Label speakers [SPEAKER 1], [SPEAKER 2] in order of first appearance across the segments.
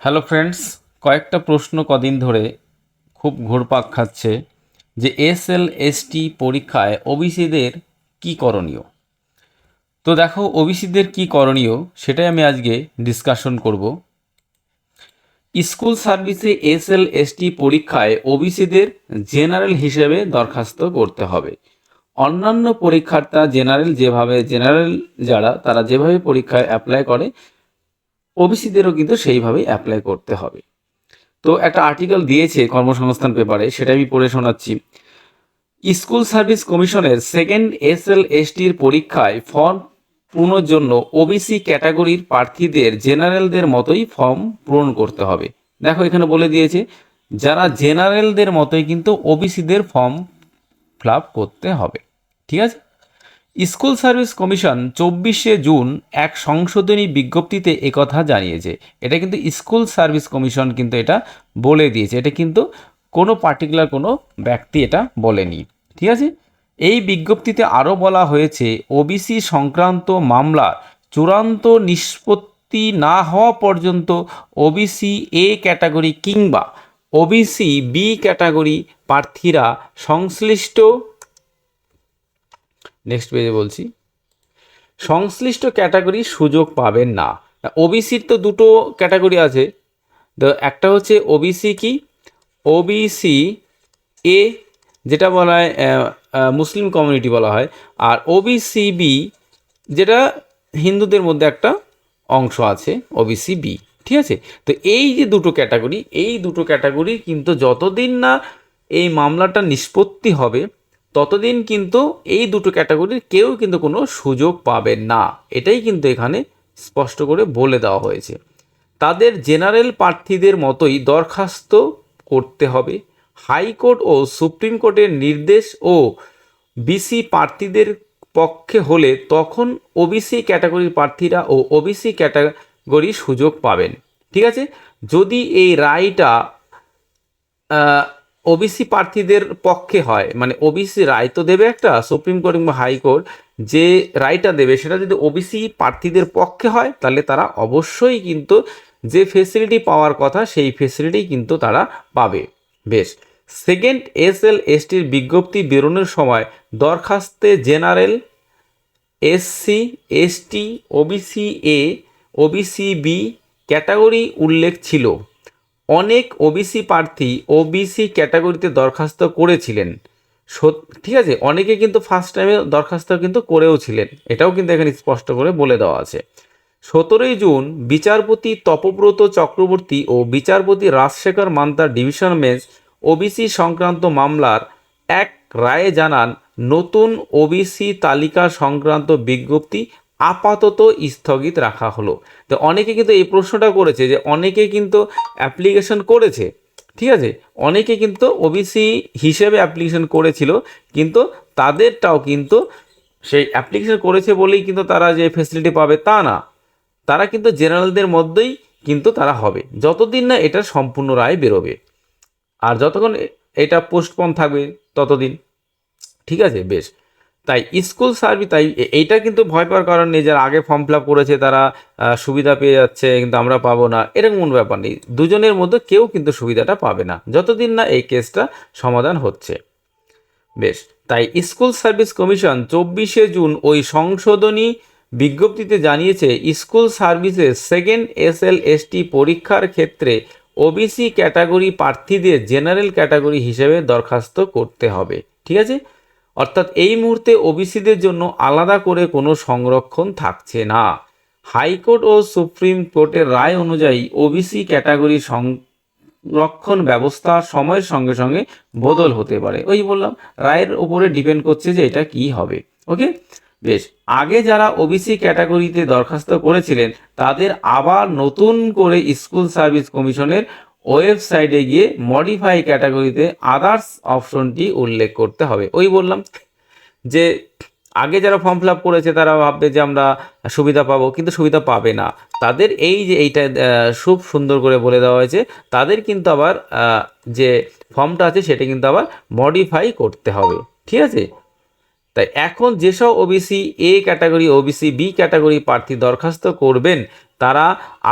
[SPEAKER 1] Hello friends, কয়েকটা প্রশ্ন কদিন ধরে খুব ঘুরপাক খাচ্ছে যে এস এল এস টি পরীক্ষায় ওবিসিদের কী করণীয়? তো দেখো, ওবিসিদের কী করণীয় সেটাই আমি আজকে ডিসকাশন করব। স্কুল সার্ভিসে এস এল এস টি পরীক্ষায় ওবিসিদের জেনারেল হিসেবে দরখাস্ত করতে হবে। অন্যান্য পরীক্ষার্থা জেনারেল যেভাবে, জেনারেল যারা, তারা যেভাবে পরীক্ষায় অ্যাপ্লাই করে ওবিসিদেরও কিন্তু সেইভাবেই অ্যাপ্লাই করতে হবে। তো একটা আর্টিকেল দিয়েছে কর্মসংস্থান পেপারে সেটা আমি পড়ে শোনাচ্ছি। স্কুল সার্ভিস কমিশনের সেকেন্ড এস এল এসটির পরীক্ষায় ফর্ম পূরণের জন্য ওবিসি ক্যাটাগরির প্রার্থীদের জেনারেলদের মতোই ফর্ম পূরণ করতে হবে। দেখো এখানে বলে দিয়েছে, যারা জেনারেলদের মতোই কিন্তু ওবিসিদের ফর্ম ফিল করতে হবে। ঠিক আছে? স্কুল সার্ভিস কমিশন চব্বিশে জুন এক সংশোধনী বিজ্ঞপ্তিতে একথা জানিয়েছে। এটা কিন্তু স্কুল সার্ভিস কমিশন কিন্তু এটা বলে দিয়েছে। এটা কিন্তু কোনো পার্টিকুলার কোনো ব্যক্তি এটা বলেনি। ঠিক আছে? এই বিজ্ঞপ্তিতে আরও বলা হয়েছে, ওবিসি সংক্রান্ত মামলা চূড়ান্ত নিষ্পত্তি না হওয়া পর্যন্ত ওবিসি এ ক্যাটাগরি কিংবা ওবিসি বি ক্যাটাগরি প্রার্থীরা সংশ্লিষ্ট নেক্সট পেজে বলছি। সংশ্লিষ্ট ক্যাটাগরি সুযোগ পাবেন না। ওবিসির তো দুটো ক্যাটাগরি আছে। তো একটা হচ্ছে ওবিসি কি? ওবিসি এ যেটা বলা হয় মুসলিম কমিউনিটি বলা হয়। আর ওবিসি বি যেটা হিন্দুদের মধ্যে একটা অংশ আছে ওবিসি বি ঠিক আছে? তো এই যে দুটো ক্যাটাগরি এই দুটো ক্যাটাগরি কিন্তু যতদিন না এই মামলাটা নিষ্পত্তি হবে ততদিন কিন্তু এই দুটো ক্যাটাগরির কেউ কিন্তু কোনো সুযোগ পাবেন না। এটাই কিন্তু এখানে স্পষ্ট করে বলে দেওয়া হয়েছে। তাদের জেনারেল প্রার্থীদের মতোই দরখাস্ত করতে হবে। হাইকোর্ট ও সুপ্রিম কোর্টের নির্দেশ ও বিসি প্রার্থীদের পক্ষে হলে তখন ওবিসি ক্যাটাগরির প্রার্থীরা ও ওবিসি ক্যাটাগরি সুযোগ পাবেন। ঠিক আছে? যদি এই রায়টা ওবিসি প্রার্থীদের পক্ষে হয়। মানে ওবিসি রায় তো দেবে একটা সুপ্রিম কোর্ট কিংবা হাইকোর্ট যে রায়টা দেবে সেটা যদি ওবিসি প্রার্থীদের পক্ষে হয়, তাহলে তারা অবশ্যই কিন্তু যে ফেসিলিটি পাওয়ার কথা, সেই ফেসিলিটি কিন্তু তারা পাবে। বেশ। সেকেন্ড এস এল এসটির বিজ্ঞপ্তি বেরোনোর সময় দরখাস্তে general SC ST OBC A OBC B category উল্লেখ ছিল। অনেক ওবিসি প্রার্থী ওবিসি ক্যাটাগরিতে দরখাস্ত করেছিলেন। ঠিক আছে, অনেকে কিন্তু ফার্স্ট টাইমে দরখাস্ত কিন্তু করেও ছিলেন। এটাও কিন্তু এখানে স্পষ্ট করে বলে দেওয়া আছে। সতেরোই জুন বিচারপতি তপব্রত চক্রবর্তী ও বিচারপতি রাজশেখর মান্তার ডিভিশন বেঞ্চ ওবিসি সংক্রান্ত মামলার এক রায়ে জানান, নতুন ওবিসি তালিকা সংক্রান্ত বিজ্ঞপ্তি আপাতত স্থগিত রাখা হলো। তো অনেকে কিন্তু এই প্রশ্নটা করেছে যে অনেকে কিন্তু অ্যাপ্লিকেশন করেছে, ঠিক আছে? অনেকে কিন্তু ওবিসি হিসেবে অ্যাপ্লিকেশন করেছিল, কিন্তু তাদেরটাও কিন্তু সেই অ্যাপ্লিকেশন করেছে বলেই কিন্তু তারা যে ফেসিলিটি পাবে তা না। তারা কিন্তু জেনারেলদের মধ্যেই কিন্তু তারা হবে। যতদিন না এটার সম্পূর্ণ রায় বেরোবে। আর যতক্ষণ এটা পোস্টপন থাকবে ততদিন, ঠিক আছে? বেশ। তাই স্কুল সার্ভিস তাই এইটা কিন্তু ভয় পাওয়ার কারণ নেই, যারা আগে ফর্ম ফিল করেছে তারা সুবিধা পেয়ে যাচ্ছে, কিন্তু আমরা পাবো না, এরকম কোনো ব্যাপার নেই। দুজনের মধ্যে কেউ কিন্তু সুবিধাটা পাবে না, যতদিন না এই কেসটা সমাধান হচ্ছে। বেশ, তাই স্কুল সার্ভিস কমিশন চব্বিশে জুন ওই সংশোধনী বিজ্ঞপ্তিতে জানিয়েছে, স্কুল সার্ভিসের সেকেন্ড এস এল এসটি পরীক্ষার ক্ষেত্রে ওবিসি ক্যাটাগরি প্রার্থীদের জেনারেল ক্যাটাগরি হিসেবে দরখাস্ত করতে হবে। ঠিক আছে? অর্থাৎ এই মুহূর্তে ওবিসিদের জন্য আলাদা করে কোনো সংরক্ষণ থাকছে না। হাইকোর্ট ও সুপ্রিম কোর্টের রায় অনুযায়ী ওবিসি ক্যাটাগরি সংরক্ষণ ব্যবস্থা সময়ের সঙ্গে সঙ্গে বদল হতে পারে। ওই বললাম, রায়ের উপরে ডিপেন্ড করছে যে এটা কি হবে। ওকে? বেশ, আগে যারা ওবিসি ক্যাটাগরিতে দরখাস্ত করেছিলেন, তাদের আবার নতুন করে স্কুল সার্ভিস কমিশনের ওয়েবসাইটে গিয়ে মডিফাই ক্যাটাগরিতে আদার্স অপশনটি উল্লেখ করতে হবে। ওই বললাম যে আগে যারা ফর্ম ফিল আপ করেছে, তারা ভাববে যে আমরা সুবিধা পাবো, কিন্তু সুবিধা পাবে না। তাদের এই যে এইটা খুব সুন্দর করে বলে দেওয়া হয়েছে, তাদের কিন্তু আবার যে ফর্মটা আছে, সেটা কিন্তু আবার মডিফাই করতে হবে। ঠিক আছে? তাই এখন যেসব OBC A category OBC B category প্রার্থী দরখাস্ত করবেন তারা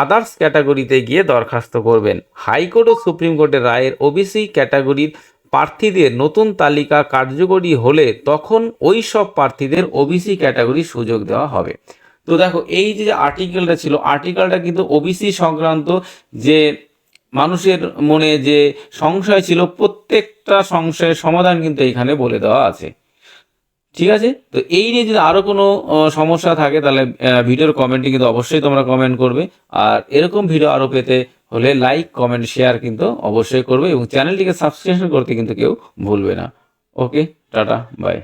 [SPEAKER 1] আদার্স ক্যাটাগরিতে গিয়ে দরখাস্ত করবেন। হাইকোর্ট ও সুপ্রিম কোর্টের রায়ের ওবিসি ক্যাটাগরির প্রার্থীদের নতুন তালিকা কার্যকরী হলে তখন ওই সব প্রার্থীদের ওবিসি ক্যাটাগরির সুযোগ দেওয়া হবে। তো দেখো, এই যে আর্টিকেলটা ছিল আর্টিকেলটা কিন্তু ওবিসি সংক্রান্ত যে মানুষের মনে যে সংশয় ছিল, প্রত্যেকটা সংশয়ের সমাধান কিন্তু এখানে বলে দেওয়া আছে। ঠিক আছে? তো এই নিয়ে যদি আরও কোনো সমস্যা থাকে, তাহলে ভিডিওর কমেন্টে কিন্তু অবশ্যই তোমরা কমেন্ট করবে। আর এরকম ভিডিও আরও পেতে হলে লাইক কমেন্ট শেয়ার কিন্তু অবশ্যই করবে এবং চ্যানেলটিকে সাবস্ক্রিপশন করতে কিন্তু কেউ ভুলবে না। ওকে টাটা বাই